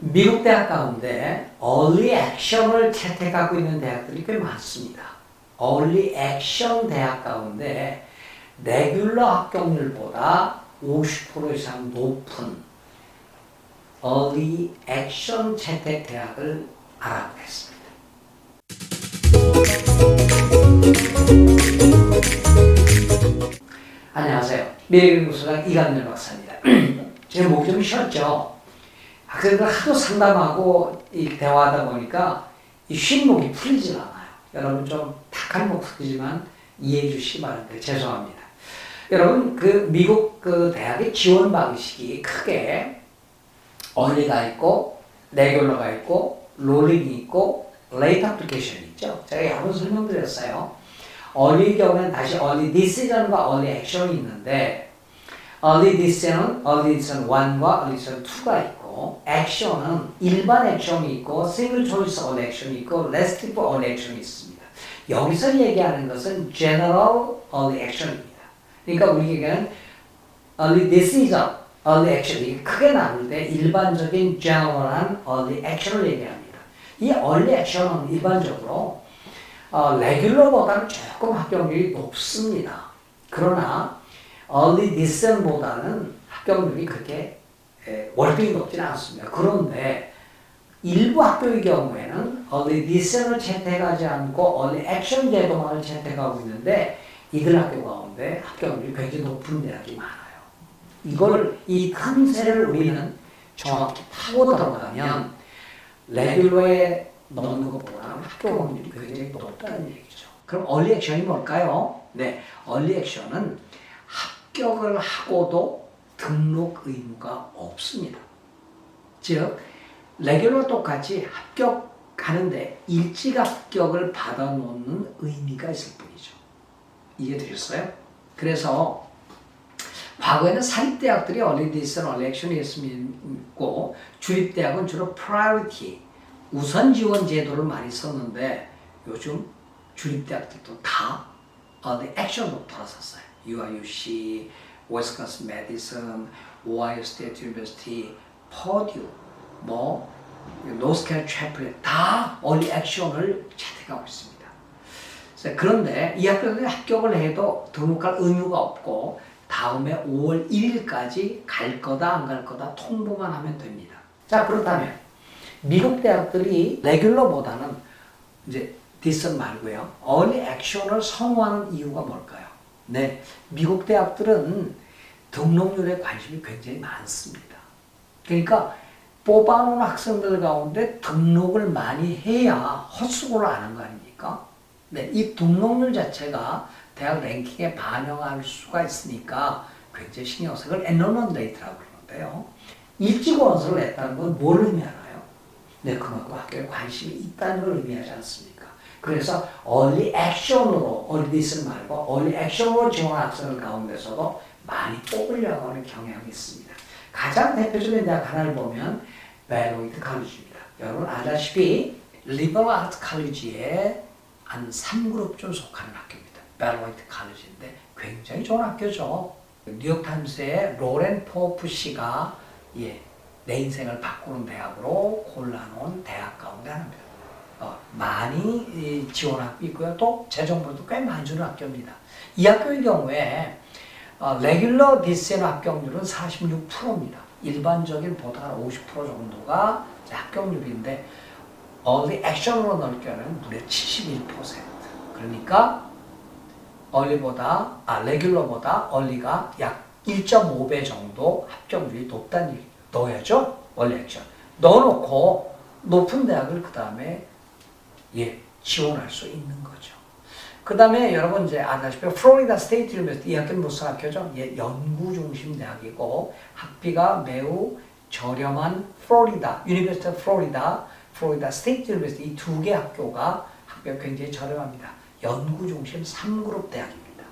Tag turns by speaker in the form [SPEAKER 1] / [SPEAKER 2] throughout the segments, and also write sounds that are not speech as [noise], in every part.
[SPEAKER 1] 미국 대학 가운데 early action을 채택하고 있는 대학들이 꽤 많습니다. early action 대학 가운데 레귤러 합격률보다 50% 이상 높은 early action 채택 대학을 알아보겠습니다. 안녕하세요. 미래교육소장 이강렬 박사입니다. [clears throat] 제 목이 좀 쉬었죠. 학생들 하도 상담하고 이 대화하다 보니까 이 쉰 목이 풀리질 않아요. 여러분 좀 탁한 목소리지만 이해해 주시기 바랍니다. 죄송합니다. 여러분 그 미국 그 대학의 지원 방식이 크게 얼리가 있고 레귤러가 있고 롤링이 있고 레이트 애플리케이션이 있죠. 제가 여러 번 설명드렸어요. 얼리 경우에는 다시 얼리 디시전과 얼리 액션이 있는데 얼리 디시전은 얼리 디시전 1과 얼리 디시전 2가 있고 액션은 일반 액션이 있고 싱글 초이스 얼리 액션이 있고 레스티브 얼리 액션이 있습니다. 여기서 얘기하는 것은 general 얼리 액션입니다. 그러니까 우리 얘기하는 early decision, early action 이 크게 나눌 때 일반적인 general한 early action을 얘기합니다. 이 early action은 일반적으로 어, 레귤러보다는 조금 합격률이 높습니다. 그러나 early decision보다는 합격률이 그렇게 에, 월등히 높지는 않습니다. 그런데 일부 학교의 경우에는 early decision을 채택하지 않고 early action 제도만을 채택하고 있는데 이들 학교 가운데 합격률이 굉장히 높은 대학이 많아요. 이걸 이 틈새를 우리는 정확히 파고 들어가면 레귤러에 넣는 것보다는 합격 확률이 굉장히 높다는 얘기죠. 그럼 얼리 액션이 뭘까요? 네, 얼리 액션은 합격을 하고도 등록 의무가 없습니다. 즉, 레귤러 똑같이 합격하는데 일찍 합격을 받아놓는 의미가 있을 뿐이죠. 이해되셨어요? 그래서 과거에는 사립대학들이 얼리디슨 얼렉션이 있고 주립대학은 주로 프라이어티 우선 지원 제도를 많이 썼는데 요즘 주립대학들도 다 얼리 액션으로 돌아섰어요. UIUC, 웨스consin 메디슨, 오하이오 스테이트 유니버시티, 퍼듀, 뭐 노스캐롤 채플 다 얼리 액션을 채택하고 있습니다. 그런데 이 학교에 합격을 해도 등록할 의무가 없고 다음에 5월 1일까지 갈 거다 안 갈 거다 통보만 하면 됩니다. 자 그렇다면 미국 대학들이 레귤러보다는 이제 디슨 말고요. 어리 액션을 선호하는 이유가 뭘까요? 네, 미국 대학들은 등록률에 관심이 굉장히 많습니다. 그러니까 뽑아놓은 학생들 가운데 등록을 많이 해야 헛수고를 안 하는 거 아닙니까? 네, 이 등록률 자체가 대학 랭킹에 반영할 수가 있으니까 굉장히 신경 쓰고 그걸 엔로먼 레이트라고 그러는데요. 일찍 원서를 냈다는 건 뭘 의미하나요? 네, 그만큼 학교에 관심이 있다는 걸 의미하지 않습니까? 그래서 early action으로, early 말고 action으로 지원한 학생들 가운데서도 많이 뽑으려고 하는 경향이 있습니다. 가장 대표적인 대학 하나를 보면 베로이트 칼리지입니다. 여러분 아다시피 리버럴 아트 칼리지에 한 3그룹 좀 속하는 학교입니다. 베로이트 칼리지인데 굉장히 좋은 학교죠. 뉴욕타임스의 로렌 포프 씨가 예, 내 인생을 바꾸는 대학으로 골라놓은 대학 가운데 하나입니다. 어, 많이 지원하고 있고요. 또 재정부도 꽤 많이 주는 학교입니다. 이 학교의 경우에 어, 레귤러 디센 합격률은 46%입니다. 일반적인 보다 50% 정도가 합격률인데 얼리 액션으로 넣을 경우는 무려 71%. 그러니까 얼리보다 아 레귤러보다 얼리가 약 1.5배 정도 합격률이 높다는 얘기. 넣어야죠. 얼리 액션. 넣어놓고 높은 대학을 그 다음에 예 지원할 수 있는 거죠. 그 다음에 여러분 이제 아다시피 플로리다 스테이트 유니버시티 이 학교는 무슨 학교죠? 예, 연구 중심 대학이고 학비가 매우 저렴한 플로리다 유니버시티 플로리다 플로리다 스테이트 유니버시티 이 두 개 학교가 학비가 굉장히 저렴합니다. 연구 중심 3그룹 대학입니다.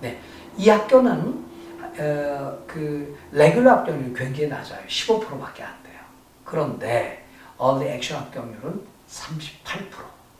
[SPEAKER 1] 네, 이 학교는 어, 그 레귤러 합격률이 굉장히 낮아요. 15%밖에 안 돼요. 그런데 얼리 액션 합격률은 38%,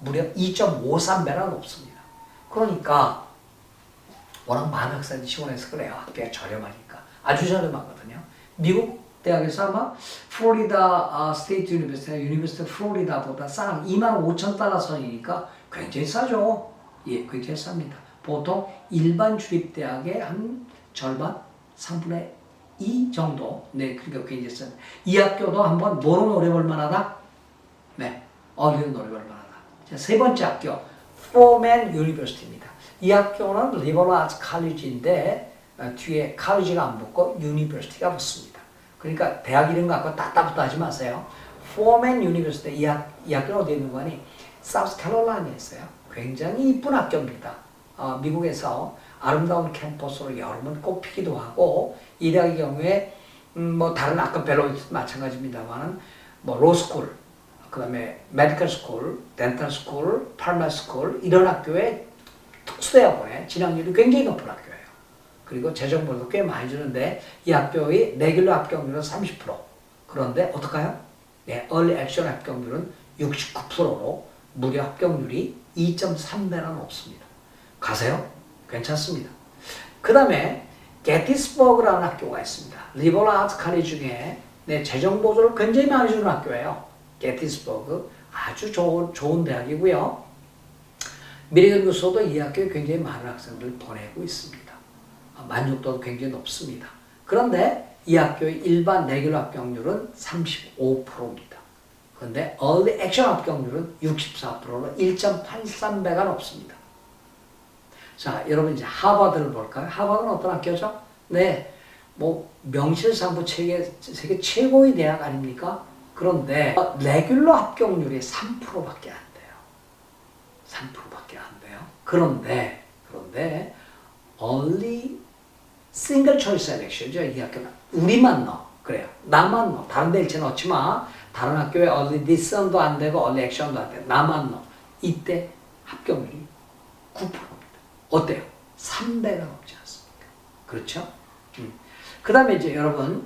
[SPEAKER 1] 무려 2.53배나 높습니다. 그러니까 워낙 많은 학생들이 지원해서 그래요. 학비가 저렴하니까. 아주 저렴하거든요. 미국 대학에서 아마 플로리다 아, 스테이트 유니버시티나 유니버시티 플로리다보다 싸 2만 5천 달러 선이니까 굉장히 싸죠. 예, 굉장히 쌉니다. 보통 일반 주립 대학의 한 절반, 3분의 2 정도. 네, 그러니까 굉장히 쌉니다. 이 학교도 한번 뭐로 노려볼 만하다? 노려볼 만하다. 자, 세 번째 학교, 포맨 유니버시티입니다. 이 학교는 리버럴 아츠 칼리지인데 어, 뒤에 칼리지가 안 붙고 유니버시티가 붙습니다. 그러니까 대학 이름 갖고 따따붙다 하지 마세요. 포맨 유니버시티 이, 학, 이 학교는 어디 있는 거니? 사우스캐롤라이나에 있어요. 굉장히 이쁜 학교입니다. 어, 미국에서 아름다운 캠퍼스로 번 꼽히기도 하고 이 대학의 경우에 음, 뭐 다른 아까 벨로 마찬가지입니다만은 뭐 로스쿨, 그 다음에 메디컬 스쿨, 덴탈 스쿨, 파르마 스쿨 이런 학교에 특수대학원에 진학률이 굉장히 높은 학교예요. 그리고 재정보도 꽤 많이 주는데 이 학교의 레귤러 합격률은 30% 그런데 어떡해요? 네, 얼리 액션 합격률은 69%로 무려 합격률이 2.3배나 높습니다. 가세요? 괜찮습니다. 그 다음에 게티스버그라는 학교가 있습니다. 리버럴 아트 카리 중에 네, 재정 보조를 굉장히 많이 주는 학교예요. 게티스버그 아주 좋은 좋은 대학이고요. 미래경 교수도 이 학교에 굉장히 많은 학생들을 보내고 있습니다. 아, 만족도도 굉장히 높습니다. 그런데 이 학교의 일반 레귤러 합격률은 35%입니다. 그런데 얼리 액션 합격률은 64%로 1.83배가 높습니다. 자, 여러분 이제 하버드를 볼까요? 하버드는 어떤 학교죠? 네, 뭐 명실상부 세계, 세계 최고의 대학 아닙니까? 그런데 레귤러 합격률이 3%밖에 안 돼요. 3%밖에 안 돼요. 그런데 그런데 only single choice selection죠. 이 학교는 우리만 넣어. 그래요. 나만 넣어. 다른 데 일체 넣지 마. 다른 학교에 only dis선도 안 되고 only action도 안 돼. 나만 넣어. 이때 합격률이 9%입니다. 어때요? 3배가 넘지 않습니까? 그렇죠? 음. 그 다음에 이제 여러분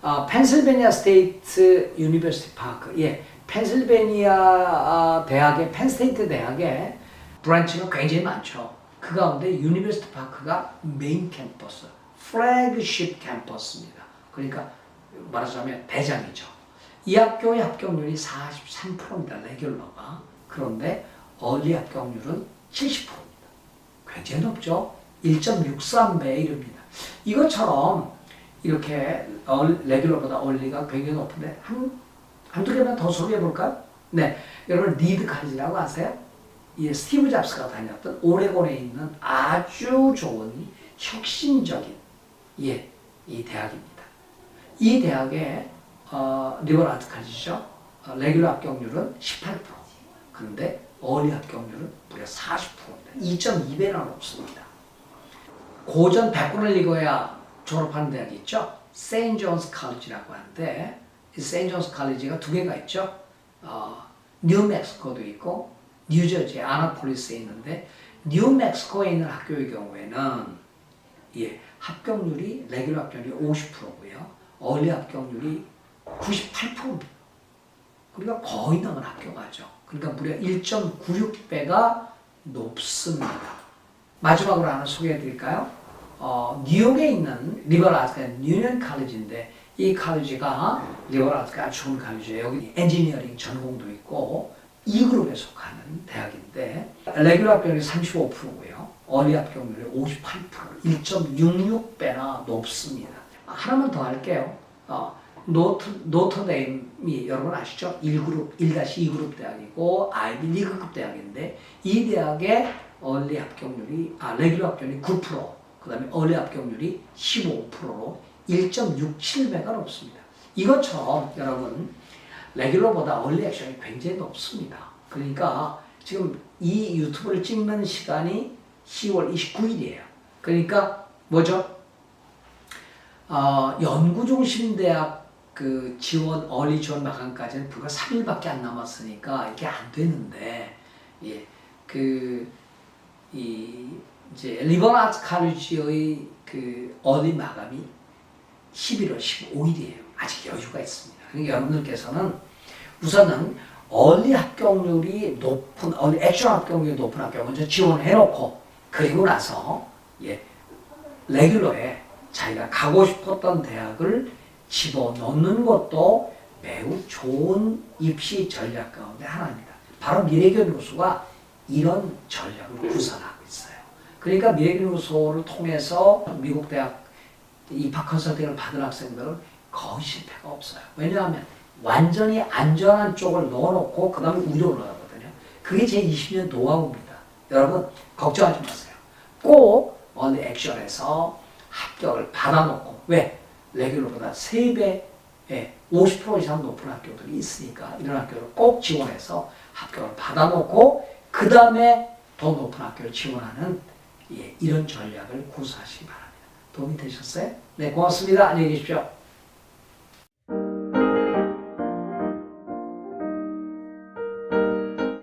[SPEAKER 1] 어, 펜실베니아 스테이트 유니버시티 파크 예, 펜실베니아 아, 대학의 펜스테이트 대학에 브랜치가 굉장히 많죠. 그 가운데 유니버시티 파크가 메인 캠퍼스, 플래그십 캠퍼스입니다. 그러니까 말하자면 대장이죠. 이 학교의 합격률이 43%입니다. 레귤러가. 그런데 얼리 합격률은 70%입니다. 굉장히 높죠. 1.63배에 이릅니다. 이것처럼 이렇게 얼- 레귤러보다 얼리가 굉장히 높은데 한, 한두 개만 더 소개해 볼까요? 네. 여러분 리드 카리지라고 아세요? 이 스티브 잡스가 다녔던 오레곤에 있는 아주 좋은 혁신적인 예, 이 대학입니다. 이 대학의 어, 리버럴 아트 카리지죠. 어, 레귤러 합격률은 18%. 그런데 어리 합격률은 무려 40%입니다. 2.2배나 높습니다. 고전 100권을 읽어야 졸업하는 대학이 있죠. 세인 존스 칼리지라고 하는데 이 세인 존스 칼리지가 두 개가 있죠. 어, 뉴멕시코도 있고 뉴저지 아나폴리스에 있는데 뉴멕시코에 있는 학교의 경우에는 예, 합격률이 레귤러 합격률이 50%고요. 얼리 합격률이 98%입니다. 그러니까 거의 남은 학교가죠. 그러니까 무려 1.96배가 높습니다. 마지막으로 하나 소개해 드릴까요? 어, 뉴욕에 있는 리버럴 아트가 뉴니언 칼리지인데 이 칼리지가 리버럴 아트가 아주 좋은 칼리지예요. 여기 엔지니어링 전공도 있고 이 그룹에 속하는 대학인데 레귤러 합격률이 35%고요. 어리 합격률이 58%, 1.66배나 높습니다. 하나만 더 할게요. 어, 노트, 노트데임이 여러분 아시죠? 1그룹, 1-2그룹 대학이고 아이비 리그급 대학인데 이 대학의 얼리 합격률이 아 레귤러 합격률이 9%, 그 다음에 얼리 합격률이 15%로 1.67배가 높습니다. 이것처럼 여러분 레귤러보다 얼리 액션이 굉장히 높습니다. 그러니까 지금 이 유튜브를 찍는 시간이 10월 29일이에요. 그러니까 뭐죠? 어, 연구중심대학 그 지원 어리 지원 마감까지는 불과 3일밖에 안 남았으니까 이게 안 되는데 예, 그, 이, 이제 리버럴 아트 카리지의 그 어리 마감이 11월 15일이에요. 아직 여유가 있습니다. 그러니까 여러분들께서는 우선은 얼리 합격률이 높은, 얼리 액션 합격률이 높은 학교 먼저 지원해놓고 그리고 나서 예, 레귤러에 자기가 가고 싶었던 대학을 집어넣는 것도 매우 좋은 입시 전략 가운데 하나입니다. 바로 미래교육소가 이런 전략을 구사하고 있어요. 그러니까 미래교육소를 통해서 미국 대학 입학 컨설팅을 받은 학생들은 거의 실패가 없어요. 왜냐하면 완전히 안전한 쪽을 넣어놓고 그 다음에 우려를 넣거든요. 그게 제 20년 노하우입니다. 여러분 걱정하지 마세요. 꼭 어느 액션에서 합격을 받아놓고 왜? 레귤러보다 3배, 예, 50% 이상 높은 학교들이 있으니까 이런 학교를 꼭 지원해서 합격을 받아놓고 그 다음에 더 높은 학교를 지원하는 예, 이런 전략을 구사하시기 바랍니다. 도움이 되셨어요? 네, 고맙습니다. 안녕히 계십시오.